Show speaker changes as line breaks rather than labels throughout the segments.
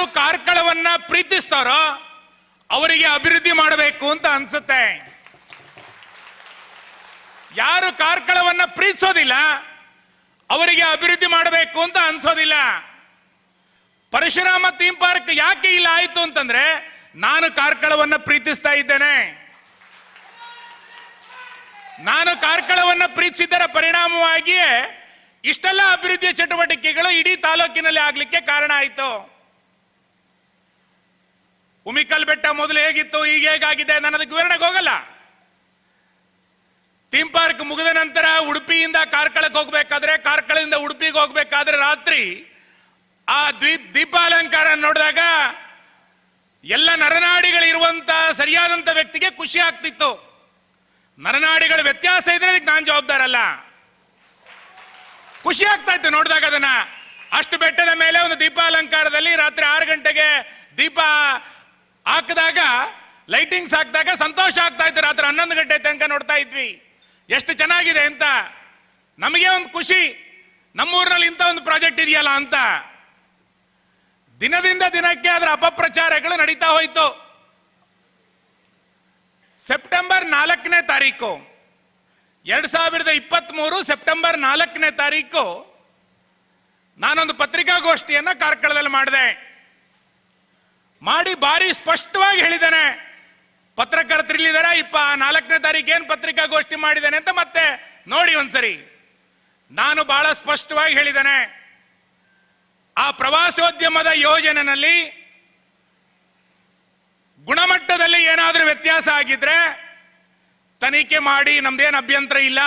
ಯಾರು ಕಾರ್ಕಳವನ್ನ ಪ್ರೀತಿಸ್ತಾರೋ ಅವರಿಗೆ ಅಭಿವೃದ್ಧಿ ಮಾಡಬೇಕು ಅಂತ ಅನ್ಸುತ್ತೆ. ಯಾರು ಕಾರ್ಕಳವನ್ನ ಪ್ರೀತಿಸೋದಿಲ್ಲ ಅವರಿಗೆ ಅಭಿವೃದ್ಧಿ ಮಾಡಬೇಕು ಅಂತ ಅನ್ಸೋದಿಲ್ಲ. ಪರಶುರಾಮ ಥೀಮ್ ಪಾರ್ಕ್ ಯಾಕೆ ಇಲ್ಲ ಆಯ್ತು ಅಂತಂದ್ರೆ ನಾನು ಕಾರ್ಕಳವನ್ನ ಪ್ರೀತಿಸ್ತಾ ಇದ್ದೇನೆ. ನಾನು ಕಾರ್ಕಳವನ್ನ ಪ್ರೀತಿಸಿದ್ದರ ಪರಿಣಾಮವಾಗಿಯೇ ಇಷ್ಟೆಲ್ಲ ಅಭಿವೃದ್ಧಿಯ ಚಟುವಟಿಕೆಗಳು ಇಡೀ ತಾಲೂಕಿನಲ್ಲಿ ಆಗ್ಲಿಕ್ಕೆ ಕಾರಣ ಆಯಿತು. ಉಮಿಕಲ್ ಬೆಟ್ಟ ಮೊದಲು ಹೇಗಿತ್ತು, ಈಗ ಹೇಗಾಗಿದೆ ನಾನು ಅದಕ್ಕೆ ವಿವರಣೆಗೆ ಹೋಗಲ್ಲ. ಥೀಮ್ ಪಾರ್ಕ್ ಮುಗಿದ ನಂತರ ಉಡುಪಿಯಿಂದ ಕಾರ್ಕಳಕ್ಕೆ ಹೋಗ್ಬೇಕಾದ್ರೆ, ಕಾರ್ಕಳದಿಂದ ಉಡುಪಿಗೆ ಹೋಗ್ಬೇಕಾದ್ರೆ ರಾತ್ರಿ ಆ ದ್ವೀಪ್ ದೀಪಾಲಂಕಾರ ನೋಡಿದಾಗ ಎಲ್ಲ ನರನಾಡಿಗಳಿರುವಂತಹ ಸರಿಯಾದಂತ ವ್ಯಕ್ತಿಗೆ ಖುಷಿ ಆಗ್ತಿತ್ತು. ನರನಾಡಿಗಳ ವ್ಯತ್ಯಾಸ ಇದ್ರೆ ಅದಕ್ಕೆ ನಾನು ಜವಾಬ್ದಾರಲ್ಲ ಖುಷಿ ಆಗ್ತಾ ಇತ್ತು ನೋಡಿದಾಗ ಅದನ್ನ. ಅಷ್ಟು ಬೆಟ್ಟದ ಮೇಲೆ ಒಂದು ದೀಪಾಲಂಕಾರದಲ್ಲಿ ರಾತ್ರಿ ಆರು ಗಂಟೆಗೆ ದೀಪ ಹಾಕಿದಾಗ ಲೈಟಿಂಗ್ಸ್ ಹಾಕಿದಾಗ ಸಂತೋಷ ಆಗ್ತಾ ಇತ್ತು. ರಾತ್ರಿ ಹನ್ನೊಂದು ಗಂಟೆ ತನಕ ನೋಡ್ತಾ ಇದ್ವಿ. ಎಷ್ಟು ಚೆನ್ನಾಗಿದೆ ಅಂತ. ನಮಗೆ ಒಂದು ಖುಷಿ. ನಮ್ಮೂರಿನಲ್ಲಿ ಇಂಥ ಒಂದು ಪ್ರಾಜೆಕ್ಟ್ ಇದೆಯಲ್ಲ ಅಂತ. ದಿನದಿಂದ ದಿನಕ್ಕೆ ಅದರ ಅಪಪ್ರಚಾರಗಳು ನಡೀತಾ ಹೋಯಿತು. ಸೆಪ್ಟೆಂಬರ್ ನಾಲ್ಕನೇ ತಾರೀಕು. ಎರಡ್ ಸಾವಿರದ ಇಪ್ಪತ್ತ್ ಮೂರು ಸೆಪ್ಟೆಂಬರ್ ನಾಲ್ಕನೇ ತಾರೀಕು ನಾನೊಂದು ಪತ್ರಿಕಾಗೋಷ್ಠಿಯನ್ನು ಕಾರ್ಕಳದಲ್ಲಿ ಮಾಡಿದೆ. ಮಾಡಿ ಬಾರಿ ಸ್ಪಷ್ಟವಾಗಿ ಹೇಳಿದ್ದಾನೆ. ಪತ್ರಕರ್ತರಿಲ್ಲಿದ್ದಾರೆ ಇಪ್ಪ ನಾಲ್ಕನೇ ತಾರೀಕು ಏನು ಪತ್ರಿಕಾಗೋಷ್ಠಿ ಮಾಡಿದ್ದಾನೆ ಅಂತ ಮತ್ತೆ ನೋಡಿ ಒಂದ್ಸರಿ. ನಾನು ಬಹಳ ಸ್ಪಷ್ಟವಾಗಿ ಹೇಳಿದ್ದಾನೆ. ಆ ಪ್ರವಾಸೋದ್ಯಮದ ಯೋಜನೆಯಲ್ಲಿ ಗುಣಮಟ್ಟದಲ್ಲಿ ಏನಾದರೂ ವ್ಯತ್ಯಾಸ ಆಗಿದ್ರೆ ತನಿಖೆ ಮಾಡಿ, ನಮ್ದೇನು ಅಭ್ಯಂತರ ಇಲ್ಲ.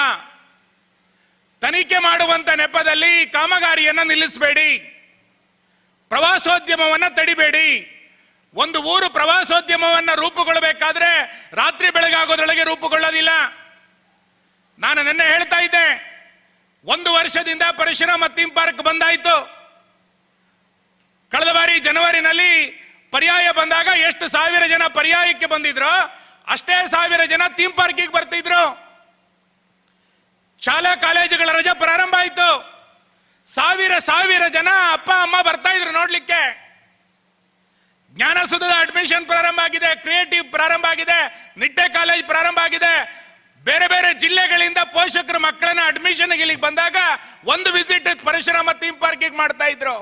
ತನಿಖೆ ಮಾಡುವಂತ ನೆಪದಲ್ಲಿ ಕಾಮಗಾರಿಯನ್ನು ನಿಲ್ಲಿಸಬೇಡಿ. ಪ್ರವಾಸೋದ್ಯಮವನ್ನು ತಡಿಬೇಡಿ. ಒಂದು ಊರು ಪ್ರವಾಸೋದ್ಯಮವನ್ನ ರೂಪುಗೊಳ್ಳಬೇಕಾದ್ರೆ ರಾತ್ರಿ ಬೆಳಗಾಗೋದ್ರೊಳಗೆ ರೂಪುಗೊಳ್ಳೋದಿಲ್ಲ. ನಾನು ನಿನ್ನೆ ಹೇಳ್ತಾ ಇದ್ದೆ, ಒಂದು ವರ್ಷದಿಂದ ಪರಶುರಾಮ ಥೀಮ್ ಪಾರ್ಕ್ ಬಂದಾಯ್ತು. ಕಳೆದ ಬಾರಿ ಜನವರಿನಲ್ಲಿ ಪರ್ಯಾಯ ಬಂದಾಗ ಎಷ್ಟು ಸಾವಿರ ಜನ ಪರ್ಯಾಯಕ್ಕೆ ಬಂದಿದ್ರು ಅಷ್ಟೇ ಸಾವಿರ ಜನ ಥೀಮ್ ಪಾರ್ಕಿಗೆ ಬರ್ತಿದ್ರು. ಶಾಲಾ ಕಾಲೇಜುಗಳ ರಜೆ ಪ್ರಾರಂಭ ಆಯಿತು. ಸಾವಿರ ಸಾವಿರ ಜನ ಅಪ್ಪ, ಅಮ್ಮ ಬರ್ತಾ ಇದ್ರು ನೋಡ್ಲಿಕ್ಕೆ. ಜ್ಞಾನಸುಧದ ಅಡ್ಮಿಷನ್ ಪ್ರಾರಂಭ ಆಗಿದೆ ಕ್ರಿಯೇಟಿವ್ ಪ್ರಾರಂಭ ಆಗಿದೆ, ನಿಟ್ಟೆ ಕಾಲೇಜ್ ಪ್ರಾರಂಭ ಆಗಿದೆ. ಬೇರೆ ಬೇರೆ ಜಿಲ್ಲೆಗಳಿಂದ ಪೋಷಕರು ಮಕ್ಕಳನ್ನ ಅಡ್ಮಿಷನ್ ಇಲ್ಲಿಗೆ ಬಂದಾಗ ಒಂದು ವಿಸಿಟ್ ಪರಶುರಾಮ ಥೀಮ್ ಪಾರ್ಕಿಗೆ ಮಾಡ್ತಾ ಇದ್ರು.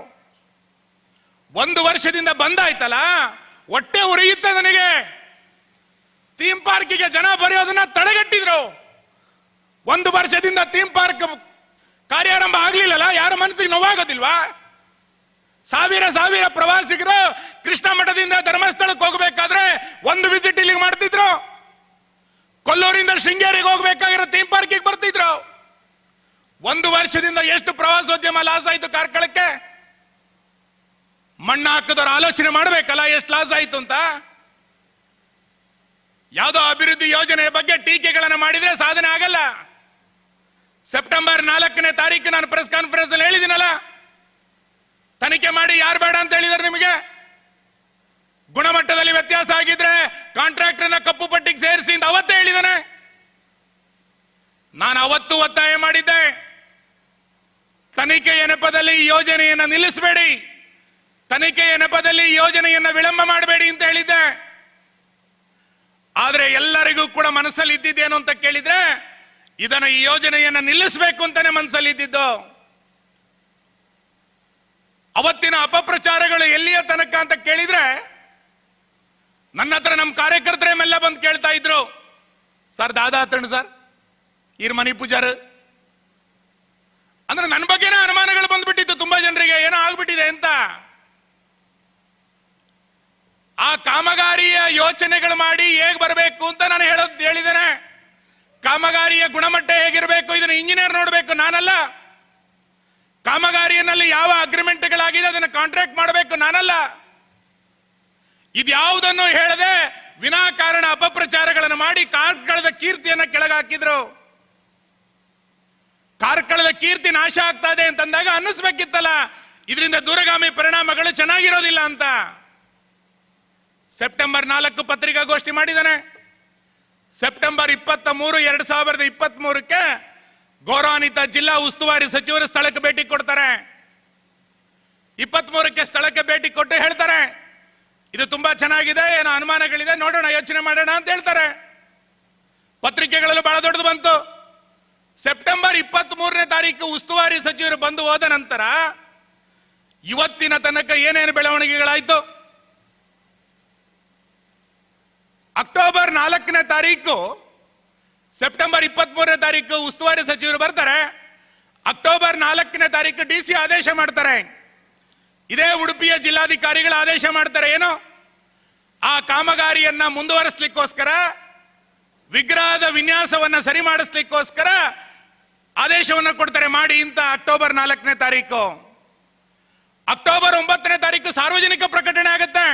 ಒಂದು ವರ್ಷದಿಂದ ಬಂದಾಯ್ತಲ್ಲ ಹೊಟ್ಟೆ ಉರಿಯುತ್ತೆ ನನಗೆ. ಥೀಮ್ ಪಾರ್ಕಿಗೆ ಜನ ಬರೆಯೋದನ್ನ ತಡೆಗಟ್ಟಿದ್ರು. ಒಂದು ವರ್ಷದಿಂದ ಥೀಮ್ ಪಾರ್ಕ್ ಕಾರ್ಯಾರಂಭ ಆಗ್ಲಿಲ್ಲಲ್ಲ, ಯಾರ ಮನಸ್ಸಿಗೆ ನೋವಾಗೋದಿಲ್ವಾ? ಸಾವಿರ ಸಾವಿರ ಪ್ರವಾಸಿಗರು ಕೃಷ್ಣ ಮಠದಿಂದ ಧರ್ಮಸ್ಥಳಕ್ಕೆ ಹೋಗ್ಬೇಕಾದ್ರೆ ಒಂದು ವಿಸಿಟ್ ಇಲ್ಲಿಗೆ ಮಾಡ್ತಿದ್ರು. ಕೊಲ್ಲೂರಿಂದ ಶೃಂಗೇರಿಗೆ ಹೋಗ್ಬೇಕಾಗಿರೋ ಥೀಮ್ ಪಾರ್ಕಿಗೆ ಬರ್ತಿದ್ರು. ಒಂದು ವರ್ಷದಿಂದ ಎಷ್ಟು ಪ್ರವಾಸೋದ್ಯಮ ಲಾಸ್ ಆಯ್ತು ಕಾರ್ಕಳಕ್ಕೆ? ಮಣ್ಣು ಹಾಕಿದವ್ರು ಆಲೋಚನೆ ಮಾಡಬೇಕಲ್ಲ ಎಷ್ಟು ಲಾಸ್ ಆಯ್ತು ಅಂತ? ಯಾವುದೋ ಅಭಿವೃದ್ಧಿ ಯೋಜನೆ ಬಗ್ಗೆ ಟೀಕೆಗಳನ್ನು ಮಾಡಿದ್ರೆ ಸಾಧನೆ ಆಗಲ್ಲ. ಸೆಪ್ಟೆಂಬರ್ ನಾಲ್ಕನೇ ತಾರೀಕು ನಾನು ಪ್ರೆಸ್ ಕಾನ್ಫರೆನ್ಸ್ ಅಲ್ಲಿ ಹೇಳಿದ್ದೀನಲ್ಲ. ತನಿಖೆ ಮಾಡಿ ಯಾರು ಬೇಡ ಅಂತ ಹೇಳಿದಾರೆ ನಿಮಗೆ? ಗುಣಮಟ್ಟದಲ್ಲಿ ವ್ಯತ್ಯಾಸ ಆಗಿದ್ರೆ ಕಾಂಟ್ರಾಕ್ಟರ್ನ ಕಪ್ಪು ಪಟ್ಟಿಗೆ ಸೇರಿಸಿ ಅಂತ ಅವತ್ತೇ ಹೇಳಿದಾನೆ. ನಾನು ಅವತ್ತು ಒತ್ತಾಯ ಮಾಡಿದ್ದೆ. ತನಿಖೆಯ ನೆಪದಲ್ಲಿ ಯೋಜನೆಯನ್ನು ನಿಲ್ಲಿಸಬೇಡಿ. ತನಿಖೆಯ ನೆಪದಲ್ಲಿ ಯೋಜನೆಯನ್ನು ವಿಳಂಬ ಮಾಡಬೇಡಿ ಅಂತ ಹೇಳಿದ್ದೆ. ಆದರೆ ಎಲ್ಲರಿಗೂ ಕೂಡ ಮನಸ್ಸಲ್ಲಿ ಇದ್ದಿದ್ದೇನು ಅಂತ ಕೇಳಿದ್ರೆ ಇದನ್ನು ಈ ಯೋಜನೆಯನ್ನು ನಿಲ್ಲಿಸಬೇಕು ಅಂತಾನೆ ಮನಸ್ಸಲ್ಲಿ ಇದ್ದಿದ್ದು ಅವತ್ತಿನ ಅಪಪ್ರಚಾರಗಳು ಎಲ್ಲಿಯ ತನಕ ಅಂತ ಕೇಳಿದ್ರೆ ನನ್ನ ಹತ್ರ ನಮ್ಮ ಕಾರ್ಯಕರ್ತರೇ ಮೆಲ್ಲ ಬಂದು ಕೇಳ್ತಾ ಇದ್ರು. ಸರ್, ದಾದಾ ಹತ್ರಣ ಸರ್ ಇರ್ ಮನಿ ಪೂಜಾರ್. ಅಂದ್ರೆ ನನ್ನ ಬಗ್ಗೆನೇ ಅನುಮಾನಗಳು ಬಂದ್ಬಿಟ್ಟಿತ್ತು ತುಂಬಾ ಜನರಿಗೆ. ಏನೋ ಆಗ್ಬಿಟ್ಟಿದೆ ಅಂತ. ಆ ಕಾಮಗಾರಿಯ ಯೋಚನೆಗಳು ಮಾಡಿ ಹೇಗೆ ಬರಬೇಕು ಅಂತ ನಾನು ಹೇಳೋದು ಹೇಳಿದ್ದೇನೆ. ಕಾಮಗಾರಿಯ ಗುಣಮಟ್ಟ ಹೇಗಿರಬೇಕು, ಇದನ್ನು ಇಂಜಿನಿಯರ್ ನೋಡಬೇಕು. ನಾನಲ್ಲ. ಕಾಮಗಾರಿಯಲ್ಲಿ ಯಾವ ಅಗ್ರಿಮೆಂಟ್ಗಳಾಗಿದೆ ಅದನ್ನು ಕಾಂಟ್ರಾಕ್ಟ್ ಮಾಡಬೇಕು ನಾನಲ್ಲ. ಇದ್ಯಾವುದನ್ನು ಹೇಳದೆ ವಿನಾಕಾರಣ ಅಪಪ್ರಚಾರಗಳನ್ನು ಮಾಡಿ ಕಾರ್ಕಳದ ಕೀರ್ತಿಯನ್ನು ಕೆಳಗಾಕಿದ್ರು. ಕಾರ್ಕಳದ ಕೀರ್ತಿ ನಾಶ ಆಗ್ತಾ ಇದೆ ಅಂತಂದಾಗ ಅನ್ನಿಸ್ಬೇಕಿತ್ತಲ್ಲ. ಇದರಿಂದ ದೂರಗಾಮಿ ಪರಿಣಾಮಗಳು ಚೆನ್ನಾಗಿರೋದಿಲ್ಲ ಅಂತ. ಸೆಪ್ಟೆಂಬರ್ ನಾಲ್ಕು ಪತ್ರಿಕಾಗೋಷ್ಠಿ ಮಾಡಿದ್ದಾನೆ. ಸೆಪ್ಟೆಂಬರ್ ಇಪ್ಪತ್ತ ಮೂರು, ಎರಡ್ ಸಾವಿರದ ಇಪ್ಪತ್ತ್ ಮೂರಕ್ಕೆ ಗೌರವಾನ್ವಿತ ಜಿಲ್ಲಾ ಉಸ್ತುವಾರಿ ಸಚಿವರು ಸ್ಥಳಕ್ಕೆ ಭೇಟಿ ಕೊಡ್ತಾರೆ. ಇಪ್ಪತ್ತ್ ಮೂರಕ್ಕೆ ಸ್ಥಳಕ್ಕೆ ಭೇಟಿ ಕೊಟ್ಟು ಹೇಳ್ತಾರೆ. ಇದು ತುಂಬಾ ಚೆನ್ನಾಗಿದೆ, ಏನೋ ಅನುಮಾನಗಳಿದೆ, ನೋಡೋಣ, ಯೋಚನೆ ಮಾಡೋಣ ಅಂತ ಹೇಳ್ತಾರೆ. ಪತ್ರಿಕೆಗಳಲ್ಲೂ ಬಹಳ ದೊಡ್ಡದು ಬಂತು. ಸೆಪ್ಟೆಂಬರ್ ಇಪ್ಪತ್ತ್ ಮೂರನೇ ತಾರೀಕು ಉಸ್ತುವಾರಿ ಸಚಿವರು ಬಂದು ಹೋದ ನಂತರ ಇವತ್ತಿನ ತನಕ ಏನೇನು ಬೆಳವಣಿಗೆಗಳಾಯ್ತು? ಅಕ್ಟೋಬರ್ ನಾಲ್ಕನೇ ತಾರೀಕು ಸೆಪ್ಟೆಂಬರ್ ಇಪ್ಪತ್ತ್ ಮೂರನೇ ತಾರೀಕು ಉಸ್ತುವಾರಿ ಸಚಿವರು ಬರ್ತಾರೆ. ಅಕ್ಟೋಬರ್ ನಾಲ್ಕನೇ ತಾರೀಕು ಡಿ ಸಿ ಆದೇಶ ಮಾಡ್ತಾರೆ. ಇದೇ ಉಡುಪಿಯ ಜಿಲ್ಲಾಧಿಕಾರಿಗಳು ಆದೇಶ ಮಾಡ್ತಾರೆ. ಏನು? ಆ ಕಾಮಗಾರಿಯನ್ನ ಮುಂದುವರಿಸಲಿಕ್ಕೋಸ್ಕರ, ವಿಗ್ರಹದ ವಿನ್ಯಾಸವನ್ನ ಸರಿ ಮಾಡಿಸ್ಲಿಕ್ಕೋಸ್ಕರ ಆದೇಶವನ್ನು ಕೊಡ್ತಾರೆ. ಮಾಡಿ ಇಂತ ಅಕ್ಟೋಬರ್ ನಾಲ್ಕನೇ ತಾರೀಕು. ಅಕ್ಟೋಬರ್ ಒಂಬತ್ತನೇ ತಾರೀಕು ಸಾರ್ವಜನಿಕ ಪ್ರಕಟಣೆ ಆಗುತ್ತೆ.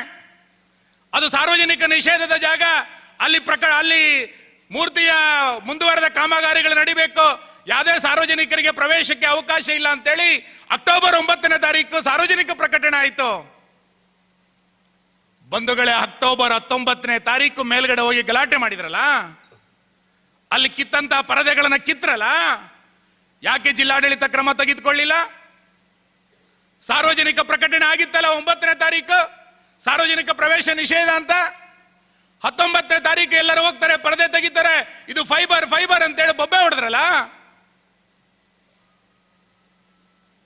ಅದು ಸಾರ್ವಜನಿಕ ನಿಷೇಧದ ಜಾಗ. ಅಲ್ಲಿ ಪ್ರಕ ಅಲ್ಲಿ ಮೂರ್ತಿಯ ಮುಂದುವರೆದ ಕಾಮಗಾರಿಗಳು ನಡಿಬೇಕು. ಯಾವುದೇ ಸಾರ್ವಜನಿಕರಿಗೆ ಪ್ರವೇಶಕ್ಕೆ ಅವಕಾಶ ಇಲ್ಲ ಅಂತೇಳಿ ಅಕ್ಟೋಬರ್ ಒಂಬತ್ತನೇ ತಾರೀಕು ಸಾರ್ವಜನಿಕ ಪ್ರಕಟಣೆ ಆಯಿತು. ಬಂಧುಗಳೇ, ಅಕ್ಟೋಬರ್ ಹತ್ತೊಂಬತ್ತನೇ ತಾರೀಕು ಮೇಲ್ಗಡೆ ಹೋಗಿ ಗಲಾಟೆ ಮಾಡಿದ್ರಲ್ಲ? ಅಲ್ಲಿ ಕಿತ್ತಂತ ಪರದೆಗಳನ್ನ ಕಿತ್ರಲ್ಲ ಯಾಕೆ ಜಿಲ್ಲಾಡಳಿತ ಕ್ರಮ ತೆಗೆದುಕೊಳ್ಳಿಲ್ಲ? ಸಾರ್ವಜನಿಕ ಪ್ರಕಟಣೆ ಆಗಿತ್ತಲ್ಲ ಒಂಬತ್ತನೇ ತಾರೀಕು? ಸಾರ್ವಜನಿಕ ಪ್ರವೇಶ ನಿಷೇಧ ಅಂತ? ಹತ್ತೊಂಬತ್ತನೇ ತಾರೀಕು ಎಲ್ಲರೂ ಹೋಗ್ತಾರೆ, ಪರದೆ ತೆಗಿತಾರೆ. ಇದು ಫೈಬರ್ ಫೈಬರ್ ಅಂತೇಳಿ ಬೊಬ್ಬೆ ಹೊಡೆದ್ರಲ್ಲ?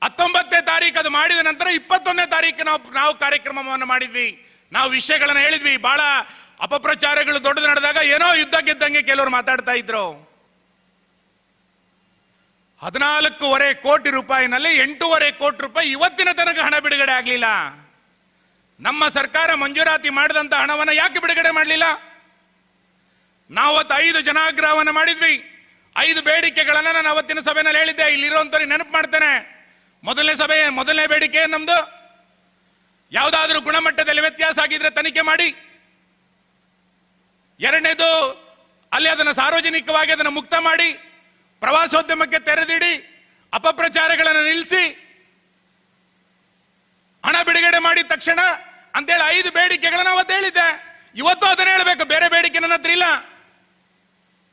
ಹತ್ತೊಂಬತ್ತನೇ ತಾರೀಕು ಅದು ಮಾಡಿದ ನಂತರ ಇಪ್ಪತ್ತೊಂದನೇ ತಾರೀಕು ನಾವು ನಾವು ಕಾರ್ಯಕ್ರಮವನ್ನು ಮಾಡಿದ್ವಿ. ನಾವು ವಿಷಯಗಳನ್ನು ಹೇಳಿದ್ವಿ. ಬಹಳ ಅಪಪ್ರಚಾರಗಳು ದೊಡ್ಡದು ನಡೆದಾಗ ಏನೋ ಯುದ್ಧ ಗೆದ್ದಂಗೆ ಕೆಲವರು ಮಾತಾಡ್ತಾ ಇದ್ರು. ಹದಿನಾಲ್ಕೂವರೆ ಕೋಟಿ ರೂಪಾಯಿನಲ್ಲಿ ಎಂಟೂವರೆ ಕೋಟಿ ರೂಪಾಯಿ ಇವತ್ತಿನ ತನಕ ಹಣ ಬಿಡುಗಡೆ ಆಗಲಿಲ್ಲ. ನಮ್ಮ ಸರ್ಕಾರ ಮಂಜೂರಾತಿ ಮಾಡಿದಂತ ಹಣವನ್ನು ಯಾಕೆ ಬಿಡುಗಡೆ ಮಾಡಲಿಲ್ಲ? ನಾವು ಅವತ್ತು ಐದು ಜನಾಗ್ರಹವನ್ನು ಮಾಡಿದ್ವಿ. ಐದು ಬೇಡಿಕೆಗಳನ್ನು ನಾನು ಅವತ್ತಿನ ಸಭೆಯಲ್ಲಿ ಹೇಳಿದ್ದೆ. ಇಲ್ಲಿರುವಂತವ್ರಿಗೆ ನೆನಪು ಮಾಡ್ತೇನೆ. ಮೊದಲನೇ ಸಭೆ, ಮೊದಲನೇ ಬೇಡಿಕೆ ನಮ್ದು? ಯಾವುದಾದ್ರೂ ಗುಣಮಟ್ಟದಲ್ಲಿ ವ್ಯತ್ಯಾಸ ಆಗಿದ್ರೆ ತನಿಖೆ ಮಾಡಿ. ಎರಡನೇದು, ಅಲ್ಲಿ ಅದನ್ನು ಸಾರ್ವಜನಿಕವಾಗಿ ಅದನ್ನು ಮುಕ್ತ ಮಾಡಿ, ಪ್ರವಾಸೋದ್ಯಮಕ್ಕೆ ತೆರೆದಿಡಿ, ಅಪಪ್ರಚಾರಗಳನ್ನು ನಿಲ್ಲಿಸಿ, ಹಣ ಬಿಡುಗಡೆ ಮಾಡಿದ ತಕ್ಷಣ ಅಂತೇಳಿ ಐದು ಬೇಡಿಕೆಗಳನ್ನ ಅವತ್ತು ಹೇಳಿದ್ದೆ. ಇವತ್ತು ಅದನ್ನ ಹೇಳಬೇಕು. ಬೇರೆ ಬೇಡಿಕೆ ನನ್ನ ಹತ್ರ ಇಲ್ಲ.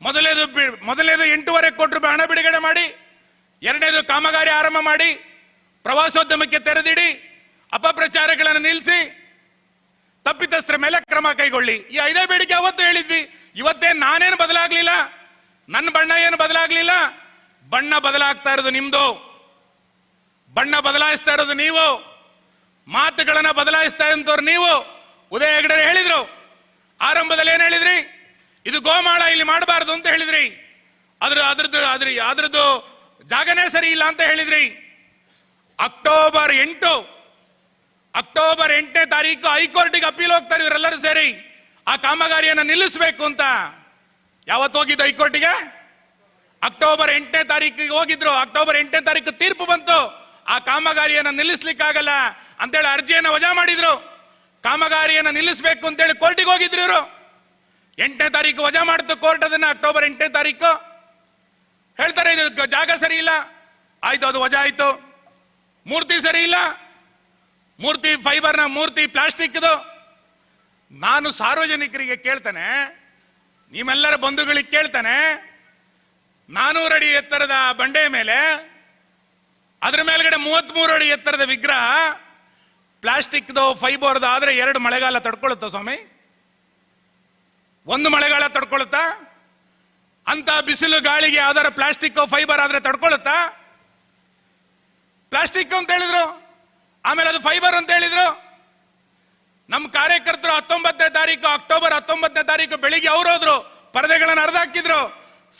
ಮೊದಲೇದು ಮೊದಲೇದು ಎಂಟೂವರೆ ಕೋಟಿ ರೂಪಾಯಿ ಹಣ ಬಿಡುಗಡೆ ಮಾಡಿ, ಎರಡನೇದು ಕಾಮಗಾರಿ ಆರಂಭ ಮಾಡಿ, ಪ್ರವಾಸೋದ್ಯಮಕ್ಕೆ ತೆರೆದಿಡಿ, ಅಪಪ್ರಚಾರಗಳನ್ನು ನಿಲ್ಲಿಸಿ, ತಪ್ಪಿತಸ್ಥರ ಮೇಲೆ ಕ್ರಮ ಕೈಗೊಳ್ಳಿ. ಈ ಐದೇ ಬೇಡಿಕೆ ಅವತ್ತು ಹೇಳಿದ್ವಿ. ಇವತ್ತೇ ನಾನೇನು ಬದಲಾಗಲಿಲ್ಲ? ನನ್ನ ಬಣ್ಣ ಏನು ಬದಲಾಗಲಿಲ್ಲ? ಬಣ್ಣ ಬದಲಾಗ್ತಾ ಇರೋದು ನಿಮ್ದು. ಬಣ್ಣ ಬದಲಾಯಿಸ್ತಾ ಇರೋದು ನೀವು. ಮಾತುಗಳನ್ನ ಬದಲಾಯಿಸ್ತಾ ಇದ್ದವ್ರು ನೀವು. ಉದಯ ಹೆಗಡೆ ಹೇಳಿದ್ರು. ಆರಂಭದಲ್ಲಿ ಏನ್ ಹೇಳಿದ್ರಿ? ಇದು ಗೋಮಾಳ ಇಲ್ಲಿ ಮಾಡಬಾರದು ಅಂತ ಹೇಳಿದ್ರಿ. ಅದ್ರ ಅದ್ರದ್ದು ಅದ್ರ ಅದ್ರದ್ದು ಜಾಗನೇ ಸರಿ ಇಲ್ಲ ಅಂತ ಹೇಳಿದ್ರಿ. ಅಕ್ಟೋಬರ್ ಎಂಟು. ಅಕ್ಟೋಬರ್ ಎಂಟನೇ ತಾರೀಕು ಹೈಕೋರ್ಟಿಗೆ ಅಪೀಲ್ ಹೋಗ್ತಾರೆ ಇವರೆಲ್ಲರೂ ಸೇರಿ. ಆ ಕಾಮಗಾರಿಯನ್ನು ನಿಲ್ಲಿಸಬೇಕು ಅಂತ. ಯಾವತ್ತು ಹೋಗಿದ್ದು ಹೈಕೋರ್ಟಿಗೆ? ಅಕ್ಟೋಬರ್ ಎಂಟನೇ ತಾರೀಕಿಗೆ ಹೋಗಿದ್ರು. ಅಕ್ಟೋಬರ್ ಎಂಟನೇ ತಾರೀಕು ತೀರ್ಪು ಬಂತು. ಆ ಕಾಮಗಾರಿಯನ್ನು ನಿಲ್ಲಿಸ್ಲಿಕ್ಕಾಗಲ್ಲ. ಅಂತೇಳಿ ಅರ್ಜಿಯನ್ನು ವಜಾ ಮಾಡಿದ್ರು. ಕಾಮಗಾರಿಯನ್ನು ನಿಲ್ಲಿಸಬೇಕು ಅಂತೇಳಿ ಕೋರ್ಟಿಗೆ ಹೋಗಿದ್ರು ಇವರು. ಎಂಟನೇ ತಾರೀಕು ವಜಾ ಮಾಡಿತು ಕೋರ್ಟ್ ಅದನ್ನ ಅಕ್ಟೋಬರ್ ಎಂಟನೇ ತಾರೀಕು. ಹೇಳ್ತಾರೆ ಇದು ಜಾಗ ಸರಿ ಇಲ್ಲ. ಆಯ್ತು, ಅದು ವಜಾ ಆಯ್ತು. ಮೂರ್ತಿ ಸರಿ ಇಲ್ಲ. ಮೂರ್ತಿ ಫೈಬರ್ನ ಮೂರ್ತಿ ಪ್ಲಾಸ್ಟಿಕ್ದು. ನಾನು ಸಾರ್ವಜನಿಕರಿಗೆ ಕೇಳ್ತಾನೆ ನಿಮ್ಮೆಲ್ಲರ ಬಂಧುಗಳಿಗೆ ಕೇಳ್ತಾನೆ, ನಾನೂರು ಅಡಿ ಎತ್ತರದ ಬಂಡೆಯ ಮೇಲೆ, ಅದ್ರ ಮೇಲ್ಗಡೆ ಮೂವತ್ಮೂರು ಅಡಿ ಎತ್ತರದ ವಿಗ್ರಹ ಪ್ಲಾಸ್ಟಿಕ್ದು ಫೈಬರ್ದು ಆದ್ರೆ ಎರಡು ಮಳೆಗಾಲ ತಡ್ಕೊಳ್ಳುತ್ತಾ ಸ್ವಾಮಿ? ಒಂದು ಮಳೆಗಾಲ ತಡ್ಕೊಳ್ಳುತ್ತಾ ಅಂತ ಬಿಸಿಲು ಗಾಳಿಗೆ ಯಾವ್ದಾರ ಪ್ಲಾಸ್ಟಿಕ್ ಫೈಬರ್ ಆದ್ರೆ ತಡ್ಕೊಳ್ಳುತ್ತಾ ಪ್ಲಾಸ್ಟಿಕ್ ಅಂತ ಹೇಳಿದ್ರು. ಆಮೇಲೆ ಅದು ಫೈಬರ್ ಅಂತ ಹೇಳಿದ್ರು. ನಮ್ಮ ಕಾರ್ಯಕರ್ತರು ಹತ್ತೊಂಬತ್ತನೇ ತಾರೀಕು, ಅಕ್ಟೋಬರ್ ಹತ್ತೊಂಬತ್ತನೇ ತಾರೀಕು ಬೆಳಿಗ್ಗೆ ಅವ್ರು ಹೋದ್ರು. ಪರದೆಗಳನ್ನು ಅರ್ಧಾಕಿದ್ರು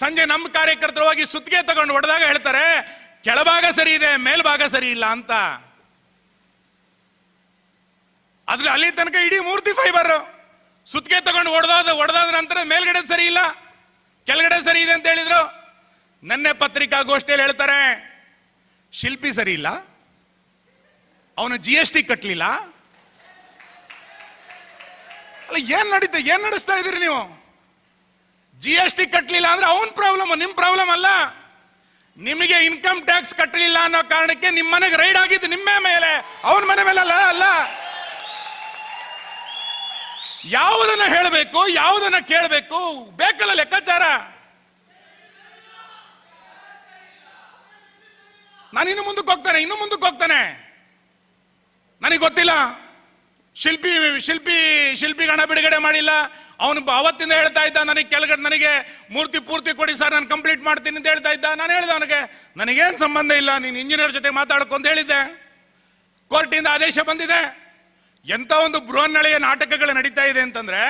ಸಂಜೆ ನಮ್ಮ ಕಾರ್ಯಕರ್ತರು ಹೋಗಿ ಸುತ್ತಿಗೆ ತಗೊಂಡು ಹೊಡೆದಾಗ ಹೇಳ್ತಾರೆ, ಕೆಳಭಾಗ ಸರಿ ಇದೆ, ಮೇಲ್ಭಾಗ ಸರಿ ಇಲ್ಲ ಅಂತ. ಅದ್ರ ಅಲ್ಲಿ ತನಕ ಇಡೀ ಮೂರ್ತಿ ಫೈಬರ್ ಸುತ್ತಿಗೆ ತಗೊಂಡು ಹೊಡೆದಾದ ಹೊಡೆದಾದ ನಂತರ ಮೇಲ್ಗಡೆ ಸರಿ ಇಲ್ಲ. ಕೆಳಗಡೆ ಸರಿ ಇದೆ ಅಂತ ಹೇಳಿದ್ರು. ನನ್ನೆ ಪತ್ರಿಕಾಗೋಷ್ಠಿಯಲ್ಲಿ ಹೇಳ್ತಾರೆ, ಶಿಲ್ಪಿ ಸರಿ ಇಲ್ಲ. ಅವನು ಜಿ ಎಸ್ ಟಿ ಕಟ್ಟಲಿಲ್ಲ ಅಲ್ಲ, ಏನ್ ನಡೀತಾ? ಏನ್ ನಡೆಸ್ತಾ ಇದೀರಿ ನೀವು? ಜಿ ಎಸ್ ಟಿ ಕಟ್ಟಲಿಲ್ಲ ಅಂದ್ರೆ ಅವನ್ ಪ್ರಾಬ್ಲಮ್ ನಿಮ್ ಪ್ರಾಬ್ಲಮ್ ಅಲ್ಲ. ನಿಮಗೆ ಇನ್ಕಮ್ ಟ್ಯಾಕ್ಸ್ ಕಟ್ಟಲಿಲ್ಲ ಅನ್ನೋ ಕಾರಣಕ್ಕೆ ನಿಮ್ಮ ಮನೆಗೆ ರೈಡ್ ಆಗಿದ್ದು ನಿಮ್ಮ ಮೇಲೆ. ಅವನ ಮನೆ ಮೇಲೆ ಅಲ್ಲ ಅಲ್ಲ. ಯಾವುದನ್ನ ಹೇಳಬೇಕು, ಯಾವುದನ್ನ ಕೇಳಬೇಕು? ಬೇಕಲ್ಲ ಲೆಕ್ಕಾಚಾರ? ನಾನು ಇನ್ನು ಮುಂದಕ್ಕೆ ಹೋಗ್ತಾನೆ, ಇನ್ನು ಮುಂದಕ್ಕೆ ಹೋಗ್ತಾನೆ. ನನಗೆ ಗೊತ್ತಿಲ್ಲ. ಶಿಲ್ಪಿ ಶಿಲ್ಪಿ ಶಿಲ್ಪಿಗೆ ಹಣ ಬಿಡುಗಡೆ ಮಾಡಿಲ್ಲ. ಅವನು ಅವತ್ತಿಂದ ಹೇಳ್ತಾ ಇದ್ದ, ನನಗೆ ಕೆಳಗಡೆ ನನಗೆ ಮೂರ್ತಿ ಪೂರ್ತಿ ಕೊಡಿ ಸರ್, ನಾನು ಕಂಪ್ಲೀಟ್ ಮಾಡ್ತೀನಿ ಅಂತ ಹೇಳ್ತಾ ಇದ್ದ. ನಾನು ಹೇಳಿದೆ ಅವನಿಗೆ, ನನಗೇನು ಸಂಬಂಧ ಇಲ್ಲ, ನೀನು ಇಂಜಿನಿಯರ್ ಜೊತೆ ಮಾತಾಡ್ಕೊ ಅಂತ ಹೇಳಿದ್ದೆ ಕೋರ್ಟಿಂದ ಆದೇಶ ಬಂದಿದೆ. ಎಂತ ಒಂದು ಬೃಹನ್ನಳೆಯ ನಾಟಕಗಳು ನಡೀತಾ ಇದೆ ಅಂತಂದ್ರೆ,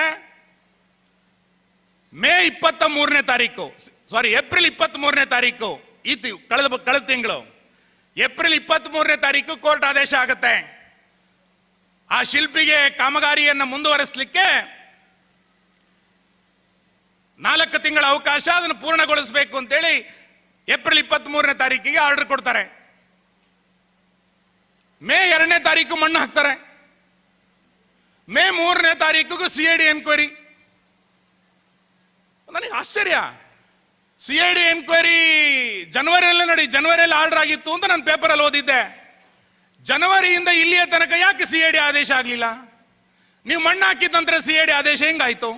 ಮೇ ಇಪ್ಪತ್ತ ಮೂರನೇ ತಾರೀಕು ಸಾರಿ ಏಪ್ರಿಲ್ ಇಪ್ಪತ್ತ್ ಮೂರನೇ ತಾರೀಕು, ಈ ಕಳೆದ ಕಳೆದ ತಿಂಗಳು, ಏಪ್ರಿಲ್ ಇಪ್ಪತ್ತ್ ಮೂರನೇ ತಾರೀಕು ಕೋರ್ಟ್ ಆದೇಶ ಆಗುತ್ತೆ. ಆ ಶಿಲ್ಪಿಗೆ ಕಾಮಗಾರಿಯನ್ನು ಮುಂದುವರೆಸಲಿಕ್ಕೆ ನಾಲ್ಕು ತಿಂಗಳ ಅವಕಾಶ, ಅದನ್ನು ಪೂರ್ಣಗೊಳಿಸಬೇಕು ಅಂತೇಳಿ ಏಪ್ರಿಲ್ ಇಪ್ಪತ್ತ್ ಮೂರನೇ ತಾರೀಕಿಗೆ ಆರ್ಡರ್ ಕೊಡ್ತಾರೆ. ಮೇ ಎರಡನೇ ತಾರೀಕು ಮಣ್ಣು ಹಾಕ್ತಾರೆ. ಮೇ ಮೂರನೇ ತಾರೀಕಿಗೂ ಸಿ ಐ ಡಿ ಎನ್ಕ್ವೈರಿ ನನಗೆ ಆಶ್ಚರ್ಯ. ಸಿ ಐ ಡಿ ಎನ್ಕ್ವೈರಿ ಜನವರಿಯಲ್ಲಿ ನಡಿ ಜನವರಿಯಲ್ಲಿ ಆರ್ಡರ್ ಆಗಿತ್ತು ಅಂತ ನಾನು ಪೇಪರಲ್ಲಿ ಓದಿದ್ದೆ. ಜನವರಿಯಿಂದ ಇಲ್ಲಿಯ ತನಕ ಯಾಕೆ ಸಿ ಐ ಡಿ ಆದೇಶ ಆಗಲಿಲ್ಲ? ನೀವು ಮಣ್ಣು ಹಾಕಿದ್ದಂದ್ರೆ ಸಿ ಐ ಡಿ ಆದೇಶ ಹೆಂಗಾಯ್ತು?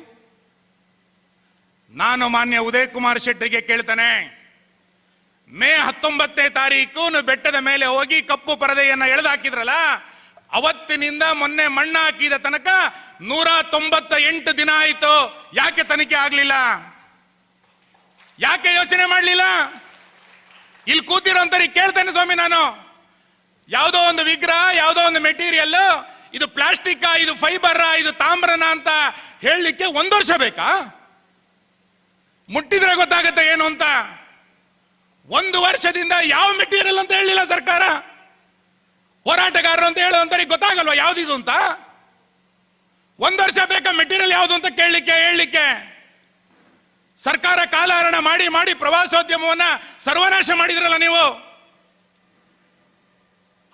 ನಾನು ಮಾನ್ಯ ಉದಯ್ ಕುಮಾರ್ ಶೆಟ್ಟಿಗೆ ಕೇಳ್ತಾನೆ. ಮೇ ಹತ್ತೊಂಬತ್ತನೇ ತಾರೀಕು ಬೆಟ್ಟದ ಮೇಲೆ ಹೋಗಿ ಕಪ್ಪು ಪರದೆಯನ್ನ ಎಳೆದಾಕಿದ್ರಲ್ಲ ಅವತ್ತಿನಿಂದ ಮೊನ್ನೆ ಮಣ್ಣು ಹಾಕಿದ ತನಕ ನೂರ ತೊಂಬತ್ತ ಎಂಟು ದಿನ ಆಯಿತು. ಯಾಕೆ ತನಿಖೆ ಆಗಲಿಲ್ಲ? ಯಾಕೆ ಯೋಚನೆ ಮಾಡಲಿಲ್ಲ? ಇಲ್ಲಿ ಕೂತಿರೋ ಅಂತ ಕೇಳ್ತೇನೆ ಸ್ವಾಮಿ ನಾನು. ಯಾವುದೋ ಒಂದು ವಿಗ್ರಹ, ಯಾವುದೋ ಒಂದು ಮೆಟೀರಿಯಲ್ ಇದು ಪ್ಲಾಸ್ಟಿಕ್, ಇದು ಫೈಬರ್ ಇದು ತಾಮ್ರನ ಅಂತ ಹೇಳಲಿಕ್ಕೆ ಒಂದು ವರ್ಷ ಬೇಕಾ? ಮುಟ್ಟಿದ್ರೆ ಗೊತ್ತಾಗುತ್ತೆ ಏನು ಅಂತ. ಒಂದು ವರ್ಷದಿಂದ ಯಾವ ಮೆಟೀರಿಯಲ್ ಅಂತ ಹೇಳಿಲ್ಲ ಸರ್ಕಾರ. ಹೋರಾಟಗಾರರು ಅಂತ ಹೇಳುವಂತವ್ರಿಗೆ ಗೊತ್ತಾಗಲ್ವಾ? ಯಾವ್ದಿದು ಅಂತ? ಒಂದು ವರ್ಷ ಬೇಕಾ ಮೆಟೀರಿಯಲ್ ಯಾವುದು ಅಂತ ಕೇಳಲಿಕ್ಕೆ, ಹೇಳಲಿಕ್ಕೆ? ಸರ್ಕಾರ ಕಾಲಹರಣ ಮಾಡಿ ಮಾಡಿ ಪ್ರವಾಸೋದ್ಯಮವನ್ನ ಸರ್ವನಾಶ ಮಾಡಿದ್ರಲ್ಲ ನೀವು?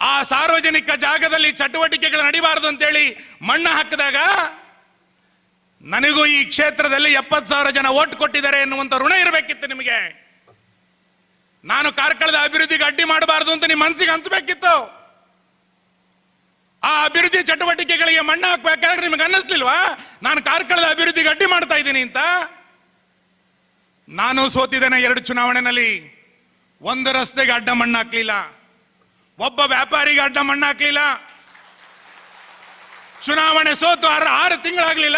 ಆ ಸಾರ್ವಜನಿಕ ಜಾಗದಲ್ಲಿ ಚಟುವಟಿಕೆಗಳು ನಡಿಬಾರದು ಅಂತೇಳಿ ಮಣ್ಣು ಹಾಕಿದಾಗ ನನಗೂ ಈ ಕ್ಷೇತ್ರದಲ್ಲಿ ಎಪ್ಪತ್ತು ಸಾವಿರ ಜನ ಓಟ್ ಕೊಟ್ಟಿದ್ದಾರೆ ಎನ್ನುವಂಥ ಋಣ ಇರಬೇಕಿತ್ತು ನಿಮಗೆ. ನಾನು ಕಾರ್ಕಳದ ಅಭಿವೃದ್ಧಿಗೆ ಅಡ್ಡಿ ಮಾಡಬಾರ್ದು ಅಂತ ನಿಮ್ಮ ಮನಸ್ಸಿಗೆ ಅನ್ಸ್ಬೇಕಿತ್ತು ಆ ಅಭಿವೃದ್ಧಿ ಚಟುವಟಿಕೆಗಳಿಗೆ ಮಣ್ಣು ಹಾಕ್ಬೇಕಾದ್ರೆ ನಿಮಗೆ ಅನ್ನಿಸ್ಲಿಲ್ವಾ? ನಾನು ಕಾರ್ಕಳದ ಅಭಿವೃದ್ಧಿ ಗಟ್ಟಿ ಮಾಡ್ತಾ ಇದ್ದೀನಿ ಅಂತ. ನಾನು ಸೋತಿದ್ದೇನೆ ಎರಡು ಚುನಾವಣೆಯಲ್ಲಿ ಒಂದು ರಸ್ತೆಗೆ ಅಡ್ಡ ಮಣ್ಣು ಹಾಕ್ಲಿಲ್ಲ. ಒಬ್ಬ ವ್ಯಾಪಾರಿಗೆ ಅಡ್ಡ ಮಣ್ಣು ಹಾಕ್ಲಿಲ್ಲ. ಚುನಾವಣೆ ಸೋತು ಆರು ಆರು ತಿಂಗಳಾಗ್ಲಿಲ್ಲ.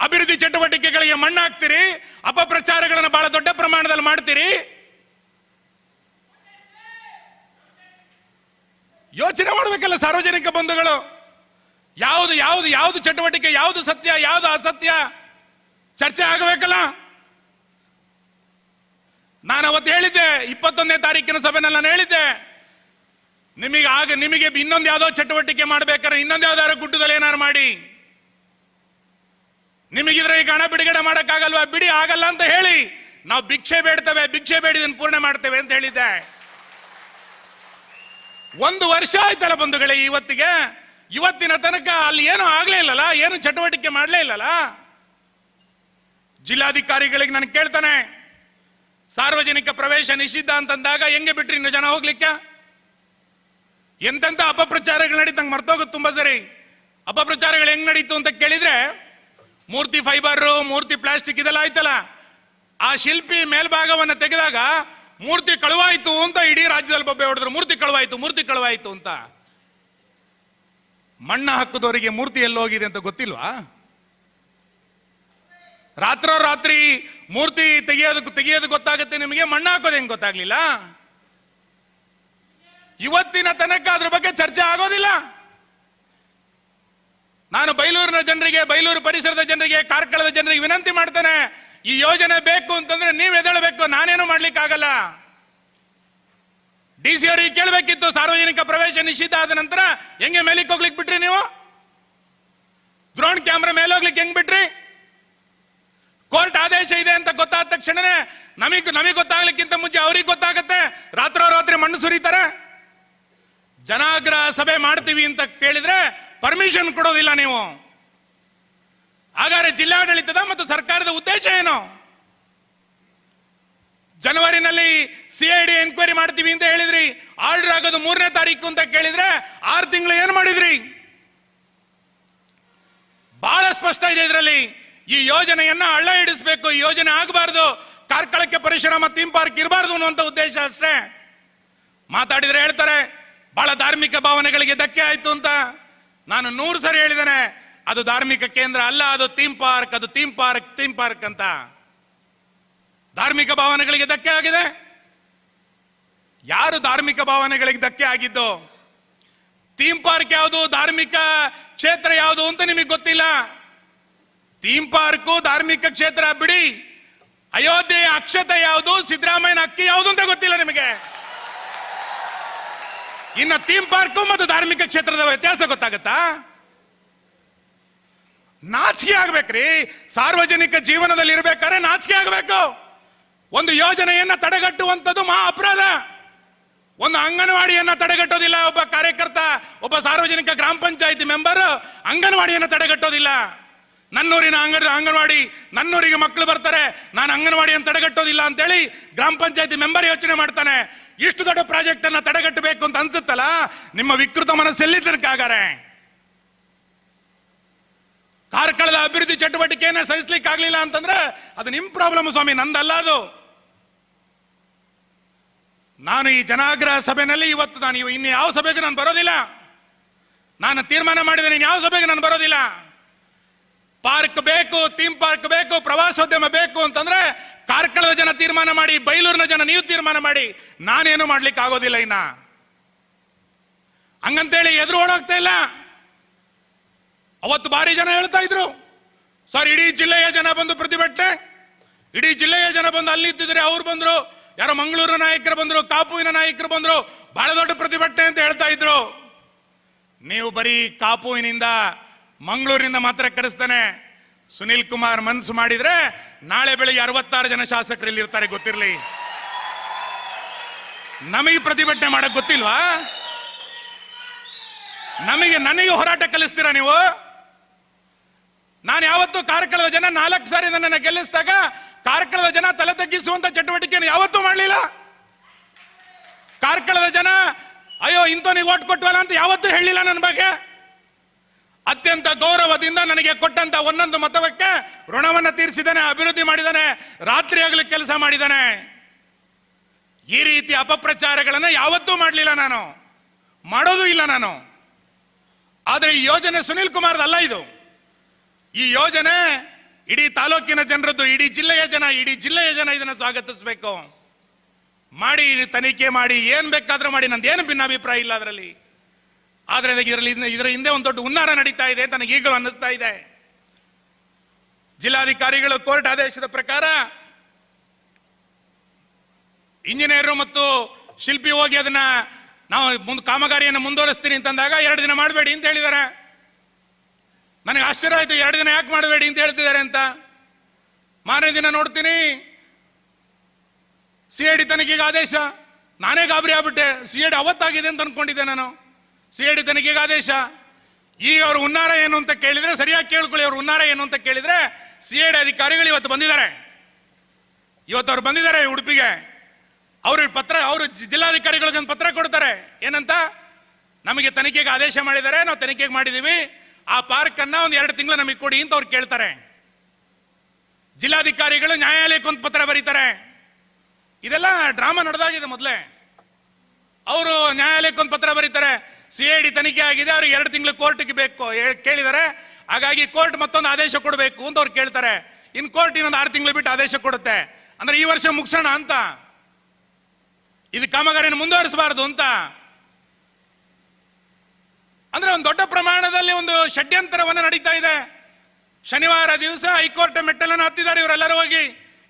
ಅಭಿವೃದ್ಧಿ ಚಟುವಟಿಕೆಗಳಿಗೆ ಮಣ್ಣು ಹಾಕ್ತೀರಿ. ಅಪಪ್ರಚಾರಗಳನ್ನು ಬಹಳ ದೊಡ್ಡ ಪ್ರಮಾಣದಲ್ಲಿ ಮಾಡ್ತೀರಿ. ಯೋಚನೆ ಮಾಡಬೇಕಲ್ಲ ಸಾರ್ವಜನಿಕ ಬಂಧುಗಳು. ಯಾವುದು ಯಾವುದು ಯಾವುದು ಚಟುವಟಿಕೆ, ಯಾವುದು ಸತ್ಯ, ಯಾವುದು ಅಸತ್ಯ? ಚರ್ಚೆ ಆಗಬೇಕಲ್ಲ? ನಾನು ಅವತ್ತು ಹೇಳಿದ್ದೆ, ಇಪ್ಪತ್ತೊಂದನೇ ತಾರೀಕಿನ ಸಭೆನಲ್ಲಿ ನಾನು ಹೇಳಿದ್ದೆ. ನಿಮಗೆ ಆಗ, ನಿಮಗೆ ಇನ್ನೊಂದು ಯಾವುದೋ ಚಟುವಟಿಕೆ ಮಾಡ್ಬೇಕಾದ್ರೆ ಇನ್ನೊಂದು ಯಾವ್ದಾದ್ರು ಗುಡ್ಡದಲ್ಲಿ ಏನಾರು ಮಾಡಿ. ನಿಮಗಿದ್ರೆ ಈಗ ಹಣ ಬಿಡುಗಡೆ ಮಾಡೋಕ್ಕಾಗಲ್ವಾ? ಬಿಡಿ, ಆಗಲ್ಲ ಅಂತ ಹೇಳಿ. ನಾವು ಭಿಕ್ಷೆ ಬೇಡ್ತೇವೆ, ಭಿಕ್ಷೆ ಬೇಡಿದನ್ನು ಪೂರ್ಣ ಮಾಡ್ತೇವೆ ಅಂತ ಹೇಳಿದ್ದೆ. ಒಂದು ವರ್ಷ ಆಯ್ತಲ್ಲ ಬಂಧುಗಳೇ, ಇವತ್ತಿಗೆ. ಇವತ್ತಿನ ತನಕ ಅಲ್ಲಿ ಏನೂ ಆಗ್ಲೇ ಇಲ್ಲಲ್ಲ, ಏನು ಚಟುವಟಿಕೆ ಮಾಡಲೇ ಇಲ್ಲಲ್ಲ. ಜಿಲ್ಲಾಧಿಕಾರಿಗಳಿಗೆ ನಾನು ಕೇಳ್ತಾನೆ, ಸಾರ್ವಜನಿಕ ಪ್ರವೇಶ ನಿಷಿದ್ಧ ಅಂತಂದಾಗ ಹೆಂಗೆ ಬಿಟ್ರಿ ಇನ್ನು ಜನ ಹೋಗ್ಲಿಕ್ಕೆ? ಎಂತೆಂತ ಅಪಪ್ರಚಾರಗಳು ನಡೀತು ನಂಗೆ ಮರ್ತೋಗುತ್ತೆ ತುಂಬಾ ಸರಿ. ಅಪಪ್ರಚಾರಗಳು ಹೆಂಗ್ ನಡೀತು ಅಂತ ಕೇಳಿದ್ರೆ, ಮೂರ್ತಿ ಫೈಬರ್ ಮೂರ್ತಿ ಪ್ಲಾಸ್ಟಿಕ್ ಇದೆಲ್ಲ ಆಯ್ತಲ್ಲ. ಆ ಶಿಲ್ಪಿ ಮೇಲ್ಭಾಗವನ್ನು ತೆಗೆದಾಗ ಮೂರ್ತಿ ಕಳುವಾಯ್ತು ಅಂತ ಇಡೀ ರಾಜ್ಯದಲ್ಲಿ ಬೊಬ್ಬೆ ಹೊಡೆದ್ರು. ಮೂರ್ತಿ ಕಳುವಾಯಿತು, ಮೂರ್ತಿ ಕಳುವಾಯ್ತು ಅಂತ. ಮಣ್ಣ ಹಾಕಿದವರಿಗೆ ಮೂರ್ತಿ ಎಲ್ಲಿ ಹೋಗಿದೆ ಅಂತ ಗೊತ್ತಿಲ್ವಾ? ರಾತ್ರೋ ರಾತ್ರಿ ಮೂರ್ತಿ ತೆಗೆಯೋದಕ್ಕೆ ತೆಗೆಯೋದು ಗೊತ್ತಾಗುತ್ತೆ ನಿಮಗೆ, ಮಣ್ಣು ಹಾಕೋದು ಹೆಂಗ್ ಗೊತ್ತಾಗ್ಲಿಲ್ಲ? ಇವತ್ತಿನ ತನಕ ಅದ್ರ ಬಗ್ಗೆ ಚರ್ಚೆ ಆಗೋದಿಲ್ಲ. ನಾನು ಬೈಲೂರಿನ ಜನರಿಗೆ, ಬೈಲೂರು ಪರಿಸರದ ಜನರಿಗೆ, ಕಾರ್ಕಳದ ಜನರಿಗೆ ವಿನಂತಿ ಮಾಡ್ತೇನೆ. ಈ ಯೋಜನೆ ಬೇಕು ಅಂತಂದ್ರೆ ನೀವು ಎದ್ದೇಳಬೇಕು, ನಾನೇನು ಮಾಡ್ಲಿಕ್ಕಾಗಲ್ಲ. ಡಿ ಸಿ ಅವರಿಗೆ ಕೇಳಬೇಕಿತ್ತು, ಸಾರ್ವಜನಿಕ ಪ್ರವೇಶ ನಿಷಿದ್ಧ ಆದ ನಂತರ ಹೆಂಗೆ ಮೇಲಿಕ್ಕೆ ಹೋಗ್ಲಿಕ್ಕೆ ಬಿಟ್ರಿ ನೀವು? ಡ್ರೋನ್ ಕ್ಯಾಮ್ರಾ ಮೇಲೆ ಹೋಗ್ಲಿಕ್ಕೆ ಹೆಂಗ್ ಬಿಟ್ರಿ? ಕೋರ್ಟ್ ಆದೇಶ ಇದೆ ಅಂತ ಗೊತ್ತಾದ ತಕ್ಷಣನೇ ನಮಗ್, ನಮಗೆ ಗೊತ್ತಾಗ್ಲಿಕ್ಕಿಂತ ಮುಂಚೆ ಅವ್ರಿಗೆ ಗೊತ್ತಾಗತ್ತೆ. ರಾತ್ರೋರಾತ್ರಿ ಮಣ್ಣು ಸುರಿತಾರೆ. ಜನಾಗ್ರಹ ಸಭೆ ಮಾಡ್ತೀವಿ ಅಂತ ಕೇಳಿದ್ರೆ ಪರ್ಮಿಷನ್ ಕೊಡೋದಿಲ್ಲ ನೀವು. ಹಾಗಾದ್ರೆ ಜಿಲ್ಲಾಡಳಿತದ ಮತ್ತು ಸರ್ಕಾರದ ಉದ್ದೇಶ ಏನು? ಜನವರಿನಲ್ಲಿ ಸಿಐಡಿ ಎನ್ಕ್ವೈರಿ ಮಾಡ್ತೀವಿ ಅಂತ ಹೇಳಿದ್ರಿ. ಆರ್ಡರ್ ಆಗೋದು ಮೂರನೇ ತಾರೀಕು ಅಂತ ಕೇಳಿದ್ರೆ ಆರು ತಿಂಗಳು ಏನು ಮಾಡಿದ್ರಿ? ಬಹಳ ಸ್ಪಷ್ಟ ಇದೆ ಇದರಲ್ಲಿ. ಈ ಯೋಜನೆಯನ್ನ ಹಳ್ಳ ಹಿಡಿಸ್ಬೇಕು. ಈ ಯೋಜನೆ ಆಗಬಾರ್ದು. ಕಾರ್ಕಳಕ್ಕೆ ಪರಿಶ್ರಮ ಥೀಮ್ ಪಾರ್ಕ್ ಇರಬಾರ್ದು ಅನ್ನುವಂಥ ಉದ್ದೇಶ ಅಷ್ಟೇ. ಮಾತಾಡಿದ್ರೆ ಹೇಳ್ತಾರೆ, ಬಹಳ ಧಾರ್ಮಿಕ ಭಾವನೆಗಳಿಗೆ ಧಕ್ಕೆ ಆಯಿತು ಅಂತ. ನಾನು ನೂರು ಸರಿ ಹೇಳಿದ್ದೇನೆ. ಅದು ಧಾರ್ಮಿಕ ಕೇಂದ್ರ ಅಲ್ಲ, ಅದು ಥೀಮ್ ಪಾರ್ಕ್, ಅದು ಥೀಮ್ ಪಾರ್ಕ್ ಥೀಮ್ ಪಾರ್ಕ್ ಅಂತ. ಧಾರ್ಮಿಕ ಭಾವನೆಗಳಿಗೆ ಧಕ್ಕೆ ಆಗಿದೆ. ಯಾರು ಧಾರ್ಮಿಕ ಭಾವನೆಗಳಿಗೆ ಧಕ್ಕೆ ಆಗಿದ್ದು, ಥೀಮ್ ಪಾರ್ಕ್ ಯಾವುದು, ಧಾರ್ಮಿಕ ಕ್ಷೇತ್ರ ಯಾವುದು ಅಂತ ನಿಮಗೆ ಗೊತ್ತಿಲ್ಲ. ಥೀಮ್ ಪಾರ್ಕು, ಧಾರ್ಮಿಕ ಕ್ಷೇತ್ರ, ಬಿಡಿ. ಅಯೋಧ್ಯೆಯ ಅಕ್ಷತೆ ಯಾವುದು, ಸಿದ್ದರಾಮಯ್ಯನ ಅಕ್ಕಿ ಯಾವುದು ಅಂತ ಗೊತ್ತಿಲ್ಲ ನಿಮಗೆ. ಇನ್ನು ಥೀಮ್ ಪಾರ್ಕು ಮತ್ತು ಧಾರ್ಮಿಕ ಕ್ಷೇತ್ರದ ವ್ಯತ್ಯಾಸ ಗೊತ್ತಾಗತ್ತಾ? ನಾಚಿಕೆ ಆಗ್ಬೇಕ್ರಿ. ಸಾರ್ವಜನಿಕ ಜೀವನದಲ್ಲಿ ಇರ್ಬೇಕಾದ್ರೆ ನಾಚಿಕೆ ಆಗ್ಬೇಕು. ಒಂದು ಯೋಜನೆಯನ್ನ ತಡೆಗಟ್ಟುವಂಥದ್ದು ಮಹಾ ಅಪರಾಧ. ಒಂದು ಅಂಗನವಾಡಿಯನ್ನ ತಡೆಗಟ್ಟೋದಿಲ್ಲ ಒಬ್ಬ ಕಾರ್ಯಕರ್ತ, ಒಬ್ಬ ಸಾರ್ವಜನಿಕ ಗ್ರಾಮ ಪಂಚಾಯತಿ ಮೆಂಬರ್ ಅಂಗನವಾಡಿಯನ್ನ ತಡೆಗಟ್ಟೋದಿಲ್ಲ. ನನ್ನೂರಿನ ಅಂಗನ ಅಂಗನವಾಡಿ, ನನ್ನೂರಿಗೆ ಮಕ್ಕಳು ಬರ್ತಾರೆ, ನಾನು ಅಂಗನವಾಡಿಯನ್ನು ತಡೆಗಟ್ಟೋದಿಲ್ಲ ಅಂತೇಳಿ ಗ್ರಾಮ ಪಂಚಾಯತಿ ಮೆಂಬರ್ ಯೋಚನೆ ಮಾಡ್ತಾನೆ. ಇಷ್ಟು ದೊಡ್ಡ ಪ್ರಾಜೆಕ್ಟ್ ಅನ್ನ ತಡೆಗಟ್ಟಬೇಕು ಅಂತ ಅನ್ಸುತ್ತಲ್ಲ, ನಿಮ್ಮ ವಿಕೃತ ಮನಸ್ಸೆಲ್ಲಿ ಕಾರ್ಕಳದ ಅಭಿವೃದ್ಧಿ ಚಟುವಟಿಕೆಯನ್ನು ಸಹಿಸ್ಲಿಕ್ಕೆ ಆಗ್ಲಿಲ್ಲ ಅಂತಂದ್ರೆ ಅದು ನಿಮ್ಮ ಪ್ರಾಬ್ಲಮ್ ಸ್ವಾಮಿ, ನಂದಲ್ಲ ಅದು. ನಾನು ಈ ಜನಾಗ್ರಹ ಸಭೆಯಲ್ಲಿ ಇವತ್ತು ನಾನು ಇನ್ನು ಯಾವ ಸಭೆಗೆ ನಾನು ಬರೋದಿಲ್ಲ. ನಾನು ತೀರ್ಮಾನ ಮಾಡಿದ್ದೇನೆ ನೀನು ಯಾವ ಸಭೆಗೆ ನಾನು ಬರೋದಿಲ್ಲ. ಪಾರ್ಕ್ ಬೇಕು, ಥೀಮ್ ಪಾರ್ಕ್ ಬೇಕು, ಪ್ರವಾಸೋದ್ಯಮ ಬೇಕು ಅಂತಂದ್ರೆ ಕಾರ್ಕಳದ ಜನ ತೀರ್ಮಾನ ಮಾಡಿ, ಬೈಲೂರಿನ ಜನ ನೀವು ತೀರ್ಮಾನ ಮಾಡಿ, ನಾನೇನು ಮಾಡ್ಲಿಕ್ಕೆ ಆಗೋದಿಲ್ಲ ಇನ್ನ. ಹಂಗಂತೇಳಿ ಎದುರು ಓಡೋಗ್ತಾ ಇಲ್ಲ. ಅವತ್ತು ಭಾರಿ ಜನ ಹೇಳ್ತಾ ಇದ್ರು. ಸರ್, ಇಡೀ ಜಿಲ್ಲೆಯ ಜನ ಬಂದು ಪ್ರತಿಭಟನೆ. ಇಡೀ ಜಿಲ್ಲೆಯ ಜನ ಬಂದು ಅಲ್ಲಿ ಇದ್ದಿದ್ರೆ ಅವ್ರು ಬಂದ್ರು, ಯಾರೋ ಮಂಗಳೂರಿನ ನಾಯಕರು ಬಂದ್ರು, ಕಾಪುವಿನ ನಾಯಕರು ಬಂದ್ರು, ಬಹಳ ದೊಡ್ಡ ಪ್ರತಿಭಟನೆ ಅಂತ ಹೇಳ್ತಾ ಇದ್ರು. ನೀವು ಬರೀ ಕಾಪುವಿನಿಂದ ಮಂಗಳೂರಿನಿಂದ ಮಾತ್ರ ಕರೆಸ್ತಾನೆ. ಸುನಿಲ್ ಕುಮಾರ್ ಮನ್ಸು ಮಾಡಿದ್ರೆ ನಾಳೆ ಬೆಳಿಗ್ಗೆ ಅರವತ್ತಾರು ಜನ ಶಾಸಕರು ಇಲ್ಲಿ ಇರ್ತಾರೆ, ಗೊತ್ತಿರ್ಲಿ. ನಮಗೆ ಪ್ರತಿಭಟನೆ ಮಾಡಕ್ ಗೊತ್ತಿಲ್ವಾ? ನಮಗೆ, ನನಗೆ ಹೋರಾಟ ಕಲಿಸ್ತೀರಾ ನೀವು? ನಾನು ಯಾವತ್ತೂ ಕಾರ್ಕಳದ ಜನ ನಾಲ್ಕು ಸಾರಿ ನನ್ನನ್ನು ಗೆಲ್ಲಿಸಿದಾಗ ಕಾರ್ಕಳದ ಜನ ತಲೆ ತಗ್ಗಿಸುವಂತ ಚಟುವಟಿಕೆಯನ್ನು ಯಾವತ್ತೂ ಮಾಡಲಿಲ್ಲ. ಕಾರ್ಕಳದ ಜನ, ಅಯ್ಯೋ, ಇಂಥವನಿಗೆ ಓಟ್ ಕೊಟ್ಟವಲ್ಲ ಅಂತ ಯಾವತ್ತೂ ಹೇಳಿಲ್ಲ ನನ್ನ ಬಗ್ಗೆ. ಅತ್ಯಂತ ಗೌರವದಿಂದ ನನಗೆ ಕೊಟ್ಟಂತ ಒಂದೊಂದು ಮತವಕ್ಕೆ ಋಣವನ್ನ ತೀರಿಸಿದ್ದಾನೆ, ಅಭಿವೃದ್ಧಿ ಮಾಡಿದ್ದಾನೆ, ರಾತ್ರಿ ಆಗಲಿ ಕೆಲಸ ಮಾಡಿದ್ದಾನೆ. ಈ ರೀತಿ ಅಪಪ್ರಚಾರಗಳನ್ನು ಯಾವತ್ತೂ ಮಾಡಲಿಲ್ಲ ನಾನು. ಮಾಡೋದೂ ಇಲ್ಲ ನಾನು. ಆದರೆ ಈ ಯೋಜನೆ ಸುನಿಲ್ ಕುಮಾರ್ದಲ್ಲ ಇದು. ಈ ಯೋಜನೆ ಇಡೀ ತಾಲೂಕಿನ ಜನರದ್ದು, ಇಡೀ ಜಿಲ್ಲೆಯ ಜನ, ಇಡೀ ಜಿಲ್ಲೆಯ ಜನ ಇದನ್ನು ಸ್ವಾಗತಿಸಬೇಕು. ಮಾಡಿ, ತನಿಖೆ ಮಾಡಿ, ಏನ್ ಬೇಕಾದ್ರೂ ಮಾಡಿ, ನಂದು ಏನು ಭಿನ್ನಾಭಿಪ್ರಾಯ ಇಲ್ಲ ಅದರಲ್ಲಿ. ಆದ್ರೆ ಇದರಲ್ಲಿ ಇದರ ಹಿಂದೆ ಒಂದು ದೊಡ್ಡ ಹುನ್ನಾರ ನಡೀತಾ ಇದೆ ಅಂತ ನನಗೆ ಈಗಲೂ ಅನ್ನಿಸ್ತಾ ಇದೆ. ಜಿಲ್ಲಾಧಿಕಾರಿಗಳು ಕೋರ್ಟ್ ಆದೇಶದ ಪ್ರಕಾರ ಇಂಜಿನಿಯರು ಮತ್ತು ಶಿಲ್ಪಿ ಹೋಗಿ ಅದನ್ನ ನಾವು ಮುಂದೆ ಕಾಮಗಾರಿಯನ್ನು ಮುಂದುವರಿಸ್ತೀನಿ ಅಂತಂದಾಗ ಎರಡು ದಿನ ಮಾಡಬೇಡಿ ಅಂತ ಹೇಳಿದ್ದಾರೆ ನನಗೆ ಆಶ್ಚರ್ಯ ಆಯ್ತು ಎರಡು ದಿನ ಯಾಕೆ ಮಾಡಬೇಡಿ ಅಂತ ಹೇಳ್ತಿದ್ದಾರೆ ಅಂತ. ಮಾರನೇ ದಿನ ನೋಡ್ತೀನಿ. ಸಿ ಐ ಡಿ ತನಿಖೆಗೆ ಆದೇಶ. ನಾನೇ ಗಾಬರಿ ಆಗ್ಬಿಟ್ಟೆ. ಸಿ ಐ ಡಿ ಅವತ್ತಾಗಿದೆ ಅಂತ ಅನ್ಕೊಂಡಿದ್ದೆ ನಾನು. ಸಿ ಐ ಡಿ ತನಿಖೆಗೆ ಆದೇಶ. ಈಗ ಅವ್ರ ಉನ್ನಾರ ಏನು ಅಂತ ಕೇಳಿದ್ರೆ, ಸರಿಯಾಗಿ ಕೇಳ್ಕೊಳ್ಳಿ ಅವ್ರ ಉನ್ನಾರ ಏನು ಅಂತ ಕೇಳಿದ್ರೆ, ಸಿ ಐ ಡಿ ಅಧಿಕಾರಿಗಳು ಇವತ್ತು ಬಂದಿದ್ದಾರೆ. ಇವತ್ತು ಅವ್ರು ಬಂದಿದ್ದಾರೆ ಉಡುಪಿಗೆ. ಅವ್ರ ಪತ್ರ, ಅವರು ಜಿಲ್ಲಾಧಿಕಾರಿಗಳಿಗೆ ಒಂದು ಪತ್ರ ಕೊಡ್ತಾರೆ. ಏನಂತ? ನಮಗೆ ತನಿಖೆಗೆ ಆದೇಶ ಮಾಡಿದ್ದಾರೆ. ನಾವು ತನಿಖೆಗೆ ಮಾಡಿದೀವಿ ಆ ಪಾರ್ಕ್ ಒಂದು ಎರಡು ತಿಂಗಳು ನಮಗೆ ಕೊಡಿ ಅಂತ ಅವ್ರು ಕೇಳ್ತಾರೆ. ಜಿಲ್ಲಾಧಿಕಾರಿಗಳು ನ್ಯಾಯಾಲಯಕ್ಕೆ ಒಂದು ಪತ್ರ ಬರೀತಾರೆ. ಇದೆಲ್ಲ ಡ್ರಾಮಾ ನಡೆದಾಗಿದೆ ಮೊದಲೇ. ಅವರು ನ್ಯಾಯಾಲಯಕ್ಕೆ ಒಂದು ಪತ್ರ ಬರೀತಾರೆ, ಸಿ ಐ ಡಿ ತನಿಖೆ ಆಗಿದೆ, ಅವ್ರಿಗೆ ಎರಡು ತಿಂಗಳು ಕೋರ್ಟ್ಗೆ ಬೇಕು ಕೇಳಿದರೆ, ಹಾಗಾಗಿ ಕೋರ್ಟ್ ಮತ್ತೊಂದು ಆದೇಶ ಕೊಡಬೇಕು ಅಂತ ಅವ್ರು ಕೇಳ್ತಾರೆ. ಇನ್ ಕೋರ್ಟ್ ಇನ್ನೊಂದು ಆರು ತಿಂಗಳು ಬಿಟ್ಟು ಆದೇಶ ಕೊಡುತ್ತೆ. ಅಂದ್ರೆ ಈ ವರ್ಷ ಮುಗಿಸೋಣ ಅಂತ. ಇದು ಕಾಮಗಾರಿಯನ್ನು ಮುಂದುವರಿಸಬಾರದು ಅಂತ. ಅಂದ್ರೆ ಒಂದು ದೊಡ್ಡ ಪ್ರಮಾಣದಲ್ಲಿ ಒಂದು ಷಡ್ಯಂತರವನ್ನು ನಡೀತಾ ಇದೆ. ಶನಿವಾರ ದಿವಸ ಹೈಕೋರ್ಟ್ ಮೆಟ್ಟಲನ್ನು ಹತ್ತಿದ್ದಾರೆ, ಇವರೆಲ್ಲರೂ ಹೋಗಿ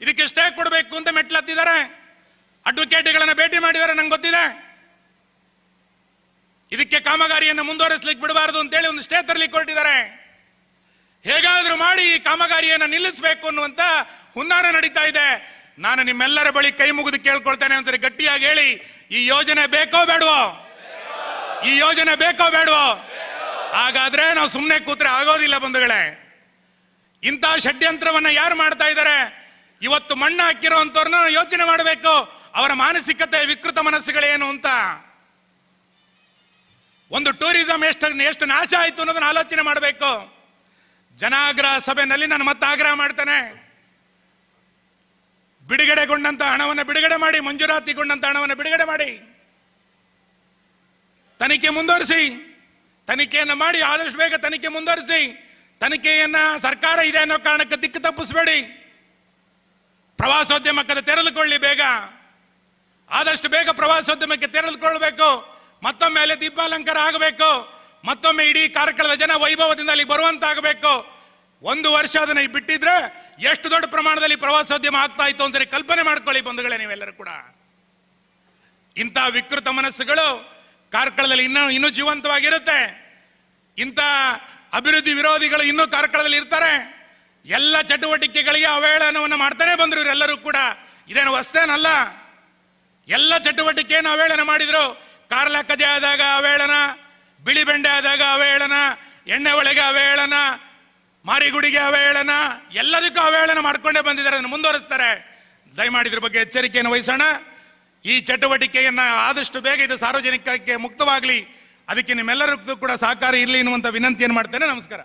ಇದಕ್ಕೆ ಸ್ಟೇ ಕೊಡಬೇಕು ಅಂತ ಮೆಟ್ಟಲು ಹತ್ತಿದ್ದಾರೆ. ಅಡ್ವೊಕೇಟ್ಗಳನ್ನು ಭೇಟಿ ಮಾಡಿದ್ದಾರೆ, ನಂಗೆ ಗೊತ್ತಿದೆ. ಇದಕ್ಕೆ ಕಾಮಗಾರಿಯನ್ನು ಮುಂದುವರಿಸಲಿಕ್ಕೆ ಬಿಡಬಾರದು ಅಂತೇಳಿ ಒಂದು ಸ್ಟೇ ತರಲಿಕ್ಕೆ ಹೊರಟಿದ್ದಾರೆ. ಹೇಗಾದರೂ ಮಾಡಿ ಈ ಕಾಮಗಾರಿಯನ್ನು ನಿಲ್ಲಿಸಬೇಕು ಅನ್ನುವಂತ ಹುನ್ನಾರ ನಡೀತಾ ಇದೆ. ನಾನು ನಿಮ್ಮೆಲ್ಲರ ಬಳಿ ಕೈ ಮುಗಿದು ಕೇಳ್ಕೊಳ್ತೇನೆ ಅಂತ ಗಟ್ಟಿಯಾಗಿ ಹೇಳಿ, ಈ ಯೋಜನೆ ಬೇಕೋ ಬೇಡವೋ? ಈ ಯೋಜನೆ ಬೇಕೋ ಬೇಡವೋ? ಹಾಗಾದ್ರೆ ನಾವು ಸುಮ್ಮನೆ ಕೂತ್ರೆ ಆಗೋದಿಲ್ಲ ಬಂಧುಗಳೇ. ಇಂಥ ಷಡ್ಯಂತ್ರವನ್ನ ಯಾರು ಮಾಡ್ತಾ ಇದ್ದಾರೆ? ಇವತ್ತು ಮಣ್ಣು ಹಾಕಿರೋಂಥವ್ರನ್ನ ಯೋಚನೆ ಮಾಡಬೇಕು. ಅವರ ಮಾನಸಿಕತೆ, ವಿಕೃತ ಮನಸ್ಸುಗಳೇನು ಅಂತ. ಒಂದು ಟೂರಿಸಂ ಎಷ್ಟು ಎಷ್ಟು ನಾಶ ಆಯ್ತು ಅನ್ನೋದನ್ನ ಆಲೋಚನೆ ಮಾಡಬೇಕು. ಜನಾಗ್ರಹ ಸಭೆಯಲ್ಲಿ ನಾನು ಮತ್ತೆ ಆಗ್ರಹ ಮಾಡ್ತೇನೆ. ಬಿಡುಗಡೆಗೊಂಡಂತ ಹಣವನ್ನು ಬಿಡುಗಡೆ ಮಾಡಿ ಮಂಜೂರಾತಿಗೊಂಡಂತ ಹಣವನ್ನು ಬಿಡುಗಡೆ ಮಾಡಿ. ತನಿಖೆ ಮುಂದುವರಿಸಿ. ತನಿಖೆಯನ್ನು ಮಾಡಿ ಆದಷ್ಟು ಬೇಗ ತನಿಖೆ ಮುಂದುವರಿಸಿ. ತನಿಖೆಯನ್ನ ಸರ್ಕಾರ ಇದೆ ಅನ್ನೋ ಕಾರಣಕ್ಕೆ ದಿಕ್ಕು ತಪ್ಪಿಸಬೇಡಿ. ಪ್ರವಾಸೋದ್ಯಮಕ್ಕೆ ತೆರೆದುಕೊಳ್ಳಿ ಬೇಗ. ಆದಷ್ಟು ಬೇಗ ಪ್ರವಾಸೋದ್ಯಮಕ್ಕೆ ತೆರೆದುಕೊಳ್ಬೇಕು ಮತ್ತೊಮ್ಮೆ ಅಲ್ಲಿ ದೀಪಾಲಂಕಾರ ಆಗಬೇಕು. ಮತ್ತೊಮ್ಮೆ ಇಡೀ ಕಾರ್ಕಳದ ಜನ ವೈಭವದಿಂದ ಅಲ್ಲಿ ಬರುವಂತಾಗಬೇಕು. ಒಂದು ವರ್ಷ ಅದನ್ನ ಬಿಟ್ಟಿದ್ರೆ ಎಷ್ಟು ದೊಡ್ಡ ಪ್ರಮಾಣದಲ್ಲಿ ಪ್ರವಾಸೋದ್ಯಮ ಆಗ್ತಾ ಇತ್ತು ಅಂತ ಕಲ್ಪನೆ ಮಾಡ್ಕೊಳ್ಳಿ ಬಂಧುಗಳೇ ನೀವೆಲ್ಲರೂ ಕೂಡ. ಇಂಥ ವಿಕೃತ ಮನಸ್ಸುಗಳು ಕಾರ್ಕಳದಲ್ಲಿ ಇನ್ನೂ ಇನ್ನೂ ಜೀವಂತವಾಗಿರುತ್ತೆ. ಇಂಥ ಅಭಿವೃದ್ಧಿ ವಿರೋಧಿಗಳು ಇನ್ನೂ ಕಾರ್ಕಳದಲ್ಲಿ ಇರ್ತಾರೆ. ಎಲ್ಲ ಚಟುವಟಿಕೆಗಳಿಗೆ ಅವಹೇಳನವನ್ನು ಮಾಡ್ತಾನೆ ಬಂದ್ರು ಇವರೆಲ್ಲರೂ ಕೂಡ. ಇದೇನು ವಸ್ತೇನಲ್ಲ ಎಲ್ಲ ಚಟುವಟಿಕೆಯನ್ನು ಅವಹೇಳನ ಮಾಡಿದರು. ಕಾರ್ಲ ಕಜೆ ಆದಾಗ ಅವಹೇಳನ ಬಿಳಿ ಬೆಂಡೆ ಆದಾಗ ಅವಹೇಳನ ಎಣ್ಣೆ ಒಳಗೆ ಅವಹೇಳನ ಮಾರಿಗುಡಿಗೆ ಅವಹೇಳನ ಎಲ್ಲದಕ್ಕೂ ಅವಹೇಳನ ಮಾಡ್ಕೊಂಡೇ ಬಂದಿದ್ದಾರೆ, ಅದನ್ನು ಮುಂದುವರಿಸ್ತಾರೆ. ದಯಮಾಡಿ ಇದ್ರ ಬಗ್ಗೆ ಎಚ್ಚರಿಕೆಯನ್ನು ವಹಿಸೋಣ. ಈ ಚಟುವಟಿಕೆಯನ್ನು ಆದಷ್ಟು ಬೇಗ ಇದು ಸಾರ್ವಜನಿಕಕ್ಕೆ ಮುಕ್ತವಾಗಲಿ. ಅದಕ್ಕೆ ನಿಮ್ಮೆಲ್ಲರಿಗೂ ಕೂಡ ಸಹಕಾರ ಇರಲಿ ಎನ್ನುವಂತ ವಿನಂತಿಯನ್ನು ಮಾಡ್ತೇನೆ. ನಮಸ್ಕಾರ.